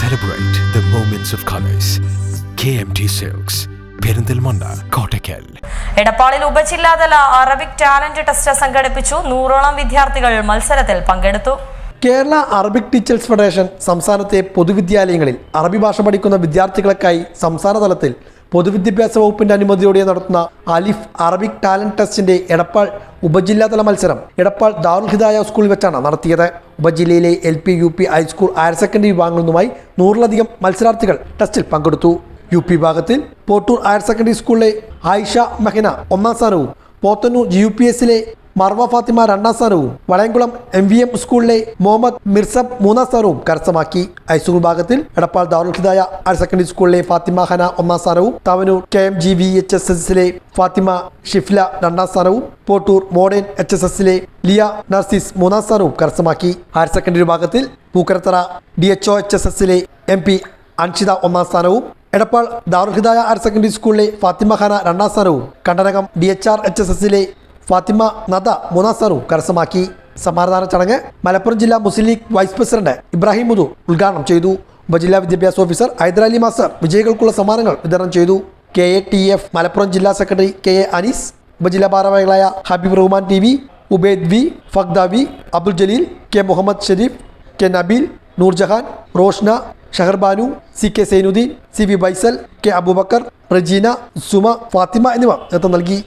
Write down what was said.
Celebrate the moments of colors. KMT Silks. Perinthalmanna Kottakkal എടപ്പാളിൽ ഉപജില്ലാതല Arabic talent test സംഘടിപ്പിച്ചു നൂറോളം വിദ്യാർത്ഥികൾ മത്സരത്തിൽ പങ്കെടുത്തു കേരള അറബിക് ടീച്ചേഴ്സ് ഫെഡറേഷൻ സംസ്ഥാനത്തെ പൊതുവിദ്യാലയങ്ങളിൽ അറബി ഭാഷ പഠിക്കുന്ന വിദ്യാർത്ഥികൾക്കായി സംസ്ഥാന തലത്തിൽ പൊതുവിദ്യാഭ്യാസ വകുപ്പിന്റെ അനുമതിയോടെ നടത്തുന്ന അലിഫ് അറബിക് ടാലന്റ് ടെസ്റ്റിന്റെ എടപ്പാൾ ഉപജില്ലാതല മത്സരം എടപ്പാൾ ദാറുൽ ഹിദായ സ്കൂളിൽ വെച്ചാണ് നടത്തിയത് ഉപജില്ലയിലെ L P U P high school higher secondary വിഭാഗങ്ങളിൽ നിന്നുമായി നൂറിലധികം മത്സരാർത്ഥികൾ ടെസ്റ്റിൽ പങ്കെടുത്തു. യു പി വിഭാഗത്തിൽ പോട്ടൂർ ഹയർ സെക്കൻഡറി സ്കൂളിലെ ആയിഷ മെഹന ഒന്നാം സ്ഥാനവും പോത്തന്നൂർ ജി യു പി എസിലെ മർവ ഫാത്തിമ രണ്ടാം സ്ഥാനവും വളയംകുളം എം വി എം സ്കൂളിലെ മുഹമ്മദ് മിർസബ് മൂന്നാം സ്ഥാനവും കരസ്ഥമാക്കി. ഹൈസ്കൂൾ വിഭാഗത്തിൽ എടപ്പാൾ ദാറുൽ ഹയർ സെക്കൻഡറി സ്കൂളിലെ ഫാത്തിമ ഹന ഒന്നാം സ്ഥാനവും Thavanur K M G V H S എസിലെ ഫാത്തിമ ഷിഫ്ല രണ്ടാം സ്ഥാനവും പോട്ടൂർ മോഡേൺ എച്ച് എസ് എസിലെ ലിയ നർസിസ് മൂന്നാം സ്ഥാനവും കരസ്ഥമാക്കി. ഹയർ സെക്കൻഡറി വിഭാഗത്തിൽ Pookkarathara D H O H S എസിലെ എം പി അൻഷിത ഒന്നാം സ്ഥാനവും എടപ്പാൾ ദാറുൽഹിദായ ഹയർ സെക്കൻഡറി സ്കൂളിലെ ഫാത്തിമ ഖാന രണ്ടാം സ്ഥാനവും Kandanakam D H R H S എസിലെ ഫാത്തിമ നദ മുനാസറു കരസ്ഥമാക്കി. സമാധാന ചടങ്ങ് മലപ്പുറം ജില്ലാ മുസ്ലിം ലീഗ് വൈസ് പ്രസിഡന്റ് ഇബ്രാഹിം മുദു ഉദ്ഘാടനം ചെയ്തു. ഉപജില്ലാ വിദ്യാഭ്യാസ ഓഫീസർ ഹൈദരാലി മാസർ വിജയികൾക്കുള്ള സമ്മാനങ്ങൾ വിതരണം ചെയ്തു. K A T F Malappuram ജില്ലാ സെക്രട്ടറി കെ എ അനീസ് ഉപജില്ലാ ഭാരവാഹികളായ Habeeb Rahman T V Ubaid V Fagda V Abdul Jaleel K Muhammed Shareef K Nabeel Noorjahan Roshna Shaharbanu C K Zainuddin C V Baisal K Aboobacker Rajeena Suma Fathima എന്നിവർ നേതൃത്വം നൽകി.